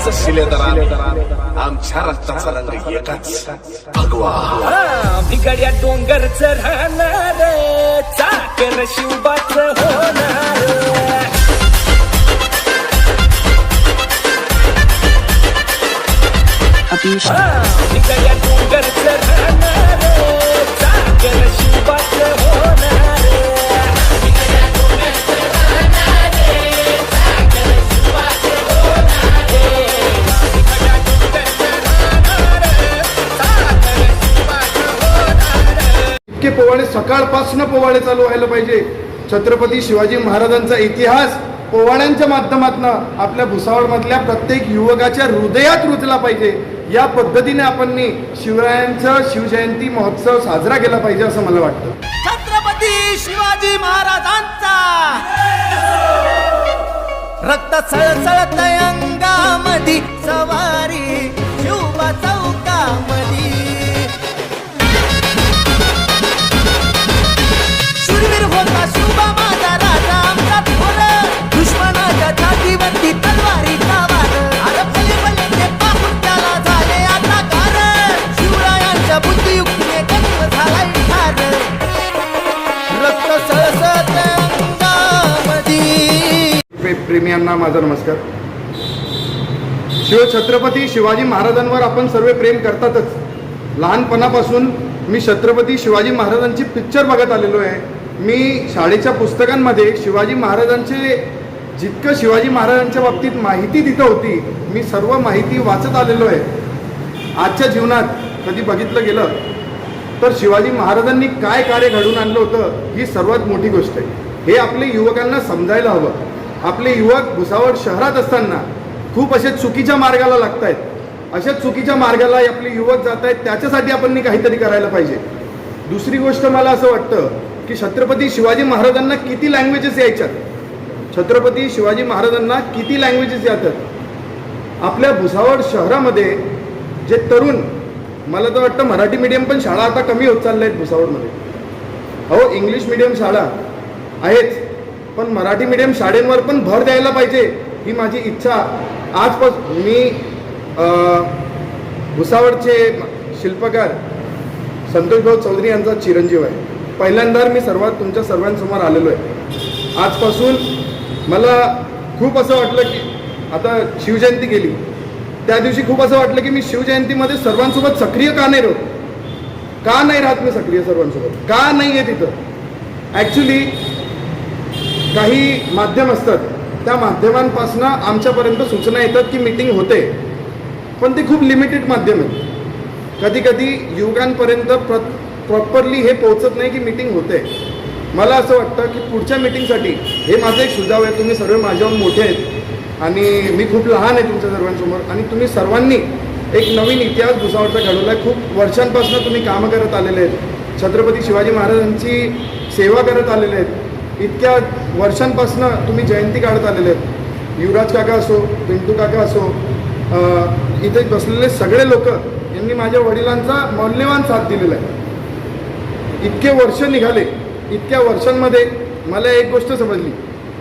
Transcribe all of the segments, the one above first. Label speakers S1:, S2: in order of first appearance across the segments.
S1: आमचं शिलेदार आमच्या रक्ताचा रंग एकच. भगवा
S2: भिगड्या डोंगरच राहणार चाकर शिवबाच होणार भिगड्या डोंगरच राहणार चाकर शिवबाच होणार
S3: पोवाडे सकाळपासून पोवाडे चालू व्हायला पाहिजे. छत्रपती शिवाजी महाराजांचा इतिहास पोवाड्यांच्या माध्यमातून आपल्या भुसावळमधल्या प्रत्येक युवकाच्या हृदयात रुजला पाहिजे. या पद्धतीने आपण शिवरायांचा शिवजयंती महोत्सव साजरा केला पाहिजे असं मला वाटतं.
S4: छत्रपती शिवाजी महाराजांचा. रक्त सळसळत अंगामध्ये सवारी तलवारीचा अरे भले भले ते पाहून त्याला झाले आता शिवरायांच्या बुद्धियुक्तीने झालाय ठार. रक्त सळसळत अंगामधी
S3: प्रेमियांना माझा नमस्कार. शिवछत्रपती शिवाजी महाराजांवर आपण सर्व प्रेम करतातच. लहानपणापासून मी छत्रपती शिवाजी महाराजांची पिक्चर बघत आलेलो आहे. मी शाळेच्या पुस्तकांमध्ये शिवाजी महाराजांचे जितकं शिवाजी महाराजांच्या बाबतीत माहिती तिथं होती मी सर्व माहिती वाचत आलेलो आहे. आजच्या जीवनात कधी बघितलं गेलं तर शिवाजी महाराजांनी काय कार्य घडवून आणलं होतं ही सर्वात मोठी गोष्ट आहे. हे आपले युवकांना समजायला हवं. आपले युवक भुसावळ शहरात असताना खूप असे चुकीच्या मार्गाला लागत आहेत अशा चुकीच्या मार्गाला आपले युवक जात आहेत त्याच्यासाठी आपण काहीतरी करायला पाहिजे. दुसरी गोष्ट मला असं वाटतं की छत्रपती शिवाजी महाराजांना किती लँग्वेजेस यायच्यात? छत्रपती शिवाजी महाराजांना किती लँग्वेजेस येतात? आपल्या भुसावळ शहरामध्ये जे तरुण मला तर वाटतं मराठी मीडियम पण शाळा आता कमी होत चालल्या आहेत भुसावळमध्ये. हो इंग्लिश मिडियम शाळा आहेच पण मराठी मीडियम शाळेंवर पण भर द्यायला पाहिजे ही माझी इच्छा. आजपासून मी भुसावळचे शिल्पकार संतोषभाऊ चौधरी यांचा चिरंजीव आहे. पहिल्यांदा मी सर्वात तुमच्या सर्वांसमोर आलेलो आहे. आजपासून मला खूप असं वाटलं की आता शिवजयंती गेली. त्या दिवशी खूप असं वाटलं की मी शिवजयंतीमध्ये सर्वांसोबत सक्रिय का नाही राहतो का नाही राहत मी सक्रिय सर्वांसोबत? का नाही आहे तिथं? ॲक्च्युली काही माध्यम असतात. त्या माध्यमांपासून आमच्यापर्यंत सूचना येतात की मीटिंग होते. पण ते खूप लिमिटेड माध्यम आहे कधी कधी युवकांपर्यंत प्र प्रॉपरली हे पोहोचत नाही की मीटिंग होते. मला असं वाटतं की पुढच्या मीटिंगसाठी हे माझं एक सुझाव आहे. तुम्ही सर्व माझ्याहून मोठे आहेत. आणि मी खूप लहान आहे तुमच्या सर्वांसमोर. आणि तुम्ही सर्वांनी एक नवीन इतिहास भुसावळचा घडवला आहे खूप वर्षांपासून तुम्ही कामं करत आलेले आहेत. छत्रपती शिवाजी महाराजांची सेवा करत आलेले आहेत. इतक्या वर्षांपासून तुम्ही जयंती काढत आलेले आहेत. युवराज काका असो पिंटू काका असो इथे बसलेले सगळे लोक यांनी माझ्या वडिलांचा मौल्यवान साथ दिलेला आहे. इतके वर्ष निघाले. इतक्या वर्षांमध्ये मला एक गोष्ट समजली.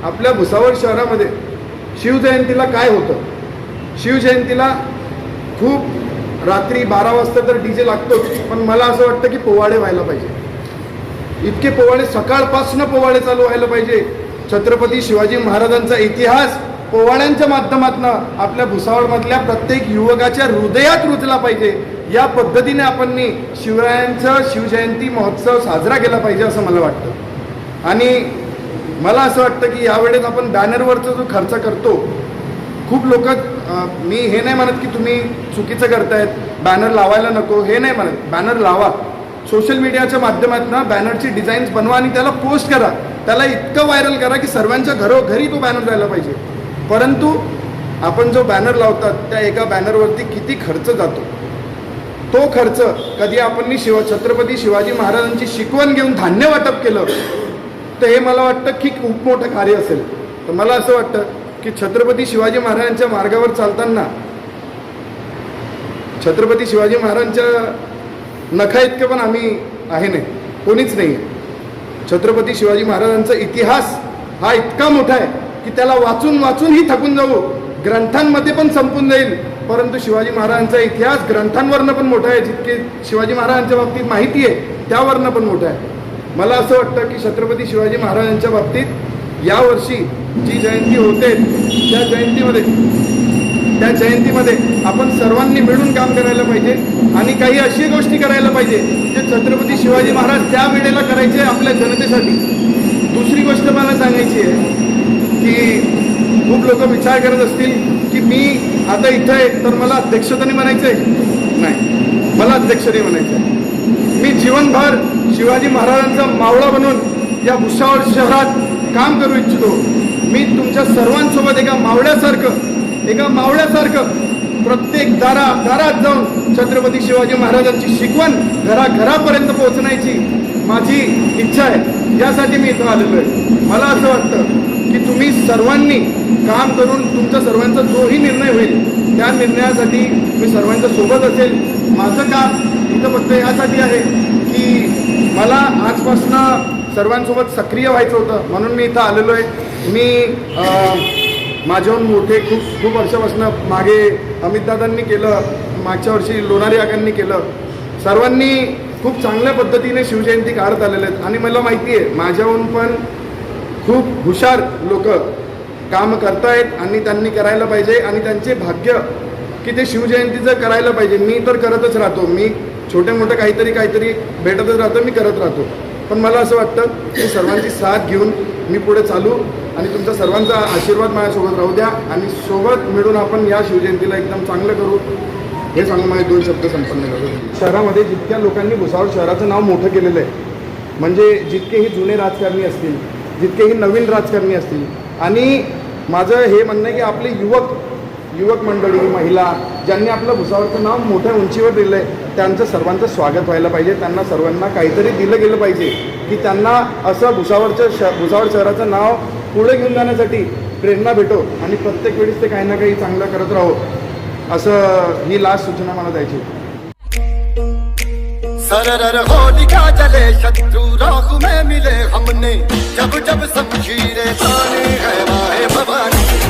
S3: आपल्या भुसावळ शहरामध्ये शिवजयंतीला काय होतं? शिवजयंतीला खूप रात्री बारा वाजता तर डी जे लागतोच पण मला असं वाटतं की पोवाडे व्हायला पाहिजे. इतके पोवाडे सकाळपासून पोवाडे चालू व्हायला पाहिजे. छत्रपती शिवाजी महाराजांचा इतिहास पोवाड्यांच्या माध्यमातून आपल्या भुसावळमधल्या प्रत्येक युवकाच्या हृदयात रुजला पाहिजे. या पद्धतीने आपण शिवरायांचा शिवजयंती महोत्सव साजरा केला पाहिजे असं मला वाटतं. आणि मला असं वाटतं की यावेळेस आपण बॅनरवरचा जो खर्च करतो खूप लोक मी हे नाही म्हणत की तुम्ही चुकीचं करतायत बॅनर लावायला नको हे नाही म्हणत. बॅनर लावा. सोशल मीडियाच्या माध्यमातून बॅनरची डिझाईन्स बनवा आणि त्याला पोस्ट करा. त्याला इतकं व्हायरल करा की सर्वांच्या घरोघरी तो बॅनर जायला पाहिजे. परंतु आपण जो बॅनर लावतात त्या एका बॅनरवरती किती खर्च जातो? तो खर्च कधी आपण शिव छत्रपती शिवाजी महाराजांची शिकवण घेऊन धान्य वाटप केलं तर हे मला वाटतं की खूप मोठं कार्य असेल. तर मला असं वाटतं की छत्रपती शिवाजी महाराजांच्या मार्गावर चालताना छत्रपती शिवाजी महाराजांच्या नखा इतकं पण आम्ही आहे नाही कोणीच नाही आहे. छत्रपती शिवाजी महाराजांचा इतिहास हा इतका मोठा आहे की त्याला वाचून वाचूनही थकून जाऊ ग्रंथांमध्ये पण संपून जाईल. परंतु शिवाजी महाराजांचा इतिहास ग्रंथांवरनं पण मोठा आहे. जितके शिवाजी महाराजांच्या बाबतीत माहिती आहे त्यावरनं पण मोठा आहे. मला असं वाटतं की छत्रपती शिवाजी महाराजांच्या बाबतीत यावर्षी जी जयंती होते त्या जयंतीमध्ये त्या जयंतीमध्ये आपण सर्वांनी मिळून काम करायला पाहिजे आणि काही अशी गोष्टी करायला पाहिजे जे छत्रपती शिवाजी महाराज त्या वेळेला करायचे आपल्या जनतेसाठी. दुसरी गोष्ट मला सांगायची आहे की खूप लोक विचार करत असतील की मी आता इथं आहे तर मला अध्यक्षतेने नाही म्हणायचं आहे नाही. मला अध्यक्ष म्हणायचं आहे मी जीवनभर शिवाजी महाराजांचा मावळा बनून या भुसावळ शहरात काम करू इच्छितो. मी तुमच्या सर्वांसोबत एका मावळ्यासारखं एका मावळ्यासारखं प्रत्येक दारा दारात जाऊन छत्रपती शिवाजी महाराजांची शिकवण घराघरापर्यंत पोहोचण्याची माझी इच्छा आहे. यासाठी मी इथं आलेलो आहे. मला असं वाटतं की तुम्ही सर्वांनी काम करून तुमच्या सर्वांचा जोही निर्णय होईल. त्या निर्णयासाठी मी सर्वांच्या सोबत असेल. माझं काम इथं फक्त यासाठी आहे की मला आजपासून सर्वांसोबत सक्रिय व्हायचं होतं. म्हणून मी इथं आलेलो आहे. मी माझ्याहून मोठे खूप खूप वर्षापासून मागे अमितदादांनी केलं मागच्या वर्षी लोणारी आगांनी केलं. सर्वांनी खूप चांगल्या पद्धतीने शिवजयंती काढत आलेले आहेत. आणि मला माहिती आहे माझ्याहून पण खूप हुशार लोक काम करतायत आणि त्यांनी करायला पाहिजे आणि त्यांचे भाग्य की ते शिवजयंतीचं करायला पाहिजे. मी तर करतच राहतो. मी छोटे मोठं काहीतरी काहीतरी भेटतच राहतो मी करत राहतो. पण मला असं वाटतं की सर्वांची साथ घेऊन मी पुढे चालू आणि तुमचा सर्वांचा आशीर्वाद माझ्यासोबत राहू द्या आणि सोबत मिळून आपण या शिवजयंतीला एकदम चांगलं करू. हे सांगून माझे दोन शब्द संपन्न करू शहरामध्ये जितक्या लोकांनी भुसावळ शहराचं नाव मोठं केलेलं आहे म्हणजे जितकेही जुने राजकारणी असतील जितकेही नवीन राजकारणी असतील आणि माझं हे म्हणणं आहे की आपले युवक युवक मंडळी महिला ज्यांनी आपलं भुसावळचं नाव मोठ्या उंचीवर दिलं आहे त्यांचं सर्वांचं स्वागत व्हायला पाहिजे त्यांना सर्वांना काहीतरी दिलं गेलं पाहिजे की त्यांना असं भुसावळचं श भुसावळ शहराचं नाव पुढे घेऊन जाण्यासाठी प्रेरणा भेटो आणि प्रत्येक वेळेस ते काही ना काही चांगलं करत राहो असं ही लास्ट सूचना मला द्यायची होती.
S5: सरर होलिका जले शत्रु राहु में मिले हमने। जब जब शमशीरें ताने है माहे भवानी।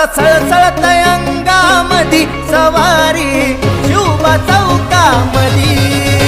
S4: रक्त सळसळत अंगामधी सवारी शिवबा चौकामधी.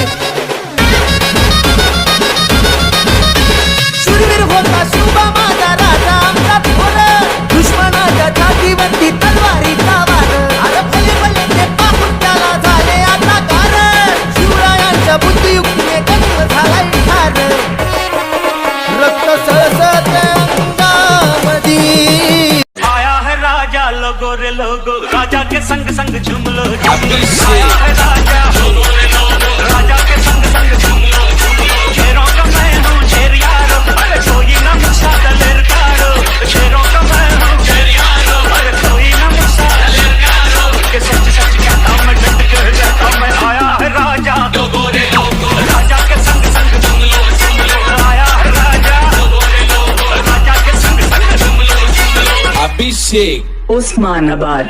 S6: अभिषेक
S7: उस्मानाबाद